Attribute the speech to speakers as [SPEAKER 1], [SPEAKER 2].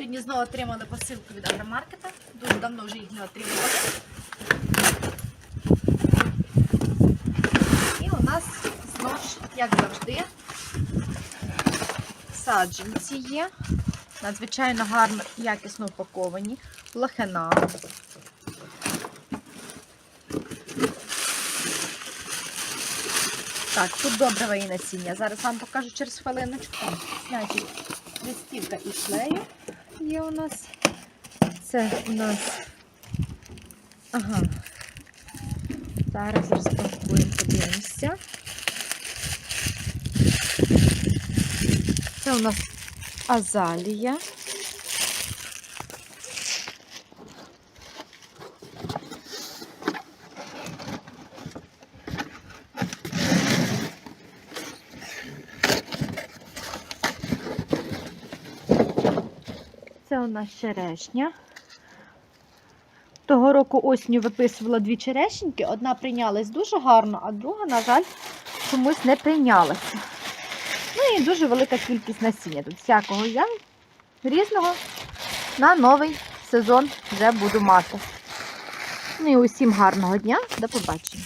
[SPEAKER 1] Сьогодні знову отримали посилку від агромаркета. Дуже давно вже їх не отримували. І у нас знову ж, як завжди, саджанці є. Надзвичайно гарно і якісно упаковані. Лохина. Так, тут добре і насіння. Зараз вам покажу через хвилиночку. Значить, листівка із клею є у нас. Це у нас. Ага. Зараз розпакуємо, подивимося. Це у нас азалія. Це у нас черешня. Того року осінню виписувала дві черешеньки. Одна прийнялась дуже гарно, а друга, на жаль, чомусь не прийнялася. Ну і дуже велика кількість насіння. Тут всякого я різного на новий сезон вже буду мати. Ну і усім гарного дня. До побачення.